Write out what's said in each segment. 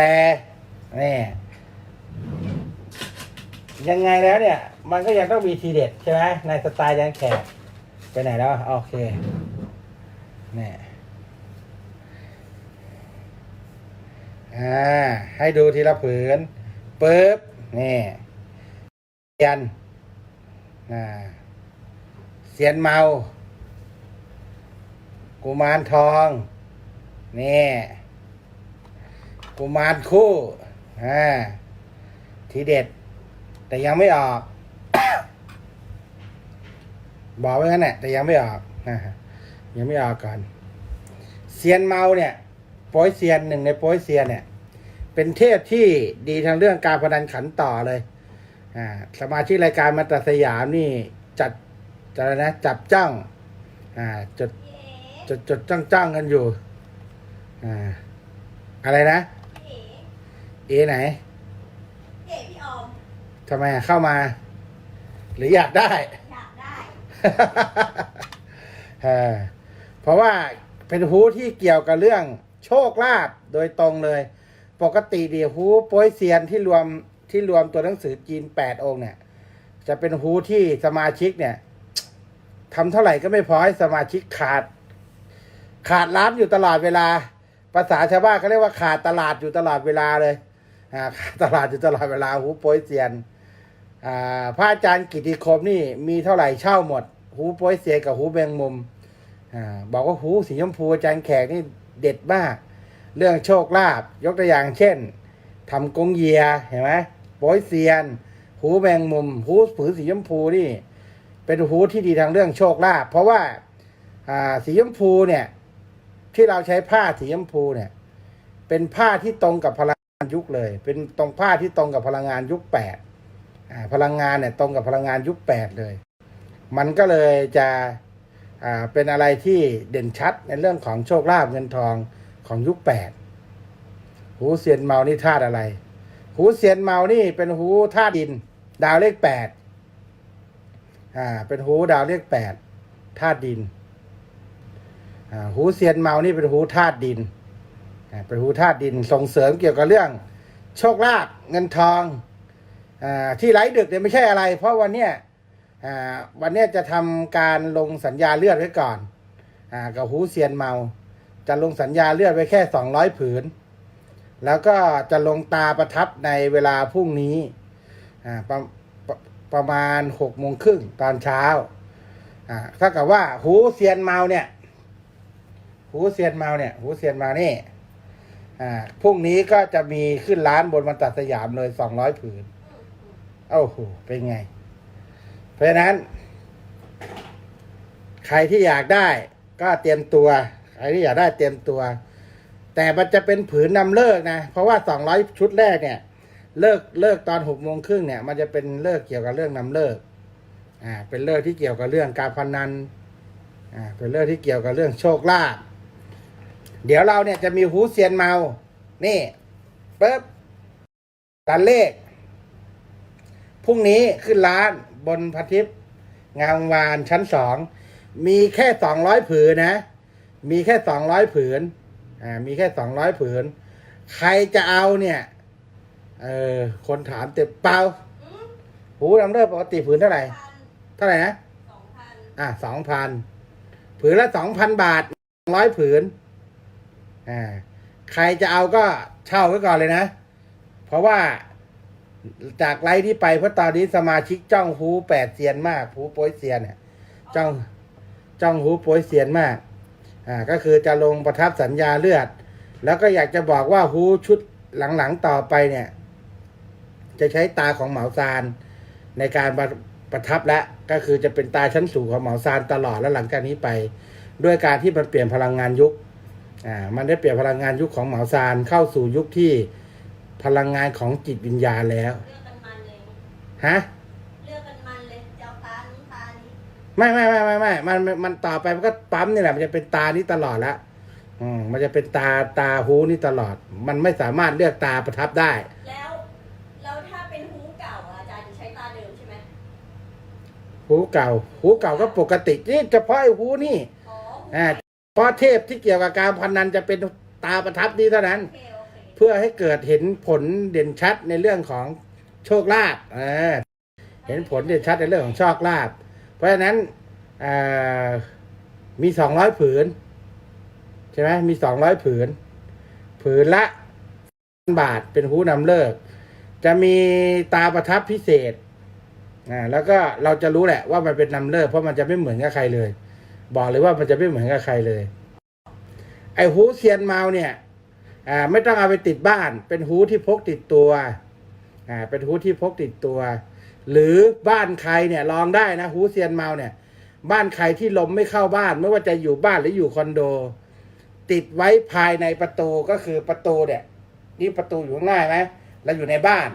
แต่นี่ยังไงแล้วเนี่ย มันก็ยังต้องมีทีเด็ดใช่ไหมในสไตล์ยันแขกไปไหนแล้ว โอเคนี่อ่าให้ดูทีละผืนปึ๊บนี่เซียนอ่าเซียนเมา กุมารทองนี่ กุมารคู่อ่าทีเด็ด แต่ยังไม่ออก บอกไว้งั้นแหละแต่ยังไม่ออกอ่ายังไม่ออกก่อนเซียนเมาเนี่ยโป้ยเซียนหนึ่งในโป้ยเซียนเนี่ย เป็นเทพที่ดีทางเรื่องการพนันขันต่อเลยอ่าสมาชิกรายการมาตรสยามนี่จัดจัดอะไรนะจับจ้องอ่าจดจดจดจ้องจ้องกันอยู่อ่าอะไรนะ เอ๋เอไหนเอ๋พี่ออมทำไมอะเข้ามา หรืออยากได้ อยากได้ เออเพราะว่าเป็นฮูที่เกี่ยวกับเรื่องโชคลาภโดยตรงเลย ปกติเดียวฮูโป้ยเซียนที่รวมที่รวมตัวหนังสือจีนแปดองค์เนี่ย จะเป็นฮูที่สมาชิกเนี่ยทำเท่าไหร่ก็ไม่พอให้สมาชิกขาด ขาดร้านอยู่ตลอดเวลา ภาษาชาวบ้านเขาเรียกว่าขาดตลาดอยู่ตลอดเวลาเลยอ่าขาด ตลาดอยู่ตลอดเวลาฮูโป้ยเซียนอ่าพระอาจารย์กิติคมนี่มีเท่าไหร่เช่าหมด หูโป้ยเสียกับหูแบงมุมอบอกว่าหูสีชมพูอาจารย์แขกนี่เด็ดมาก เรื่องโชคลาภยกตัวอย่างเช่นทำกงเยียเห็นไหมโป้ยเซียน หูแบงมุม หูผือสีชมพูนี่ เป็นหูที่ดีทางเรื่องโชคลาภเพราะว่าสีชมพูเนี่ยที่เราใช้ผ้าสีชมพูเนี่ย เป็นผ้าที่ตรงกับพลัง ยุคเลย เป็นตรงผ้าที่ตรงกับพลังงานยุคแปดพลังงานเนี่ยตรงกับพลังงานยุคแปดเลย มันก็เลยจะเป็นอะไรที่เด่นชัดในเรื่องของโชคลาภเงินทองของยุคแปดหูเซียนเมานี่ธาตุอะไร หูเซียนเมานี่เป็นหูธาตุดิน ดาวเลขแปดอ่าเป็นหูดาวเลขแปดธาตุดินอ่าหูเซียนเมานี่เป็นหูธาตุดิน เป็นหูธาตุดินส่งเสริมเกี่ยวกับเรื่อง โชคลาภเงินทองอที่ไร้ดึกเนี่ยไม่ใช่อะไร เพราะวันเนี้ยวันเนี้ยจะทำการลงสัญญาเลือดไว้ก่อนอกับหูเซียนเมา จะลงสัญญาเลือดไว้แค่สองร้อยผืน แล้วก็จะลงตาประทับในเวลาพรุ่งนี้ประประประมาณหกโมงครึ่งตอนเช้าอ่าถ้ากับว่าหูเซียนเมาเนี่ยหูเซียนเมาเนี่ยหูเซียนเมานี่ อ่าพรุ่งนี้ก็จะมีขึ้นร้านบนมันตัดสยามเลยสองร้อยผืนโอ้โหเป็นไง เพราะฉะนั้น ใครที่อยากได้ ก็เตรียมตัว ใครที่อยากได้เตรียมตัว แต่มันจะเป็นผืนนำเลิกนะ เพราะว่าสองร้อยชุดแรกเนี่ย เลิกเลิกตอนหกโมงครึ่งเนี่ย มันจะเป็นเลิกเกี่ยวกับเรื่องนำเลิกอ่าเป็นเลิกที่เกี่ยวกับเรื่องการพนันอ่าเป็นเลิกที่เกี่ยวกับเรื่องโชคลาภ เดี๋ยวเราเนี่ยจะมีหูเซียนเมา นี่ปึ๊บตันเลข พรุ่งนี้ขึ้นร้านบนพัทิพย์งามวานชั้นสอง มีแค่สองร้อยผืนนะ มีแค่สองร้อยผืน อ่า มีแค่สองร้อยผืน ใครจะเอาเนี่ย เออ คนถามเต็มเปล่าอืมหูนำเลิกปกติผืนเท่าไหร่พันเท่าไหร่นะสองพันอะสองพัน ผืนละสองพันบาทร้อยผืน อ่าใครจะเอาก็เช่าไว้ก่อนเลยนะ เพราะว่าจากไลฟ์ที่ไปเพราะตอนนี้สมาชิกจ้องหูแปดเซียนมากหูโป้ยเซียนเนี่ยจ้องจ้องหูโป้ยเซียนมากอ่าก็คือจะลงประทับสัญญาเลือด แล้วก็อยากจะบอกว่าหูชุดหลังๆต่อไปเนี่ย จะใช้ตาของเหมาซานในการประประทับแล้วก็คือจะเป็นตาชั้นสูงของเหมอซานตลอดแล้วหลังจากนี้ไป ด้วยการที่มันเปลี่ยนพลังงานยุค อ่ามันได้เปลี่ยนพลังงานยุคของหมอซานเข้าสู่ยุคที่พลังงานของจิตวิญญาณแล้ว เลือกกันมันเลย ฮะ เลือกกันมันเลยเจ้าตานี้ตานี้ไม่ไม่ไม่ไม่ไม่มันมันมันต่อไปมันก็ปั๊มนี่แหละมันจะเป็นตานี้ตลอดละอืมมันจะเป็นตาตาหูนี่ตลอด มันไม่สามารถเลือกตาประทับได้ แล้ว แล้วถ้าเป็นหูเก่าอะอาจารย์จะใช้ตาเดิมใช่ไหมหูเก่า หูเก่าก็ปกตินี่เฉพาะไอ้หูนี่ อ๋อหูอ่าเพ ราะเทพที่เกี่ยวกับการพนันจะเป็นตาประทับนี้เท่านั้นโอเคโอเคเพื่อให้เกิดเห็นผลเด่นชัดในเรื่องของโชคลาภเออเห็นผลเด่นชัดในเรื่องของโชคลาภเพราะฉะนั้นอ่ามีสองร้อยผืนใช่ไหมมีสองร้อยผืน ผืนละบาทเป็นหูนำเลิก จะมีตาประทับพิเศษอ่าแล้วก็เราจะรู้แหละว่ามันเป็นนำเลิกเพราะมันจะไม่เหมือนกับใครเลย บอกเลยว่ามันจะไม่เหมือนกับใครเลย ไอ้หูเซียนเมาเนี่ยไม่ต้องเอาไปติดบ้าน เป็นหูที่พกติดตัวเป็นหูที่พกติดตัว หรือบ้านใครเนี่ยลองได้นะหูเซียนเมาเนี่ย บ้านใครที่ลมไม่เข้าบ้าน ไม่ว่าจะอยู่บ้านหรืออยู่คอนโด ติดไว้ภายในประตูก็คือประตูเนี่ยนี่ประตูอยู่ข้างหน้าไหมแล้วอยู่ในบ้าน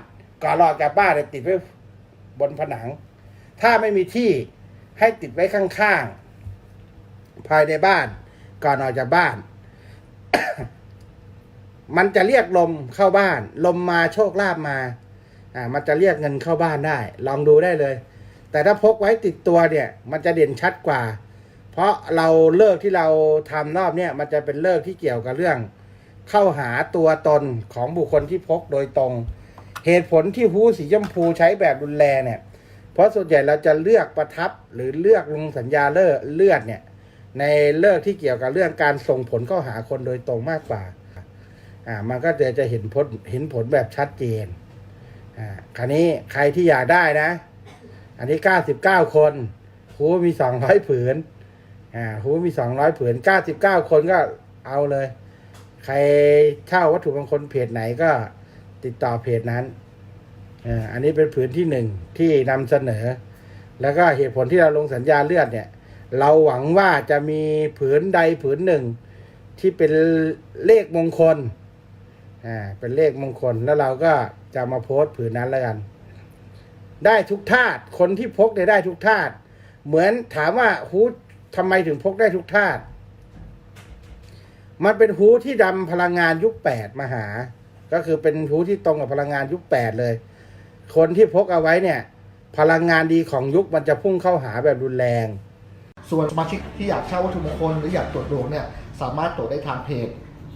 ก่อนออกจากบ้านเนี่ยติดไว้บนผนัง ถ้าไม่มีที่ให้ติดไว้ข้างๆ ภายในบ้าน ก่อนออกจากบ้าน มันจะเรียกลมเข้าบ้าน ลมมาโชคลาภมาอ่ามันจะเรียกเงินเข้าบ้านได้ ลองดูได้เลย แต่ถ้าพกไว้ติดตัวเนี่ย มันจะเด่นชัดกว่า เพราะเราเลิกที่เราทำรอบเนี่ย มันจะเป็นเลิกที่เกี่ยวกับเรื่อง เข้าหาตัวตนของบุคคลที่พกโดยตรง เหตุผลที่หูสีชมพูใช้แบบรุนแรงเนี่ย เพราะส่วนใหญ่เราจะเลือกประทับหรือเลือกลงสัญญาเลือดเนี่ย ในเลิกที่เกี่ยวกับเรื่องการส่งผลเข้าหาคนโดยตรงมากกว่า อ่า มันก็จะจะเห็นผลเห็นผลแบบชัดเจน อ่า คราวนี้ใครที่อยากได้นะ อันนี้เก้าสิบเก้าคนหูมีสองร้อยผืน อ่าหูมีสองร้อยผืนเก้าสิบเก้าคนก็เอาเลย ใครเช่าวัตถุมงคลเพจไหนก็ติดต่อเพจนั้น อ่า อันนี้เป็นผืนที่หนึ่งที่นำเสนอ แล้วก็เหตุผลที่เราลงสัญญาเลือดเนี่ย เราหวังว่าจะมีผืนใดผืนหนึ่ง ที่เป็นเลขมงคล อ่า เป็นเลขมงคลแล้วเราก็จะมาโพสต์ผืนนั้นแล้วกัน ได้ทุกธาตุ คนที่พกเนี่ยได้ทุกธาตุ เหมือนถามว่าฮูดทำไมถึงพกได้ทุกธาตุ มันเป็นฮูดที่ดำพลังงานยุคแปดมาหา ก็คือเป็นฮูดที่ตรงกับพลังงานยุคแปดเลย คนที่พกเอาไว้เนี่ย พลังงานดีของยุคมันจะพุ่งเข้าหาแบบรุนแรง ส่วนสมาชิกที่อยากเช่าวัตถุมงคลหรืออยากตรวจดวงเนี่ยสามารถตรวจได้ทางเพจ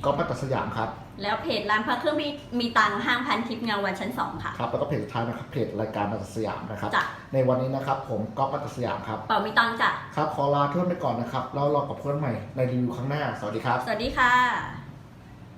ก๊อฟมัตตสยามครับ แล้วเพจร้านพระเครื่องมีมีตังค์ห้างพันทิพย์เงาวันชั้นสองค่ะ ครับแล้วก็เพจสุดท้ายนะครับเพจรายการมัตตสยามนะครับจ้ะในวันนี้นะครับผมก๊อฟมัตตสยามครับเป่ามีตังค์จ้ะครับขอลาเพื่อนไปก่อนนะครับแล้วรอกับเพื่อนใหม่ในรีวิวครั้งหน้าสวัสดีครับ สวัสดีค่ะ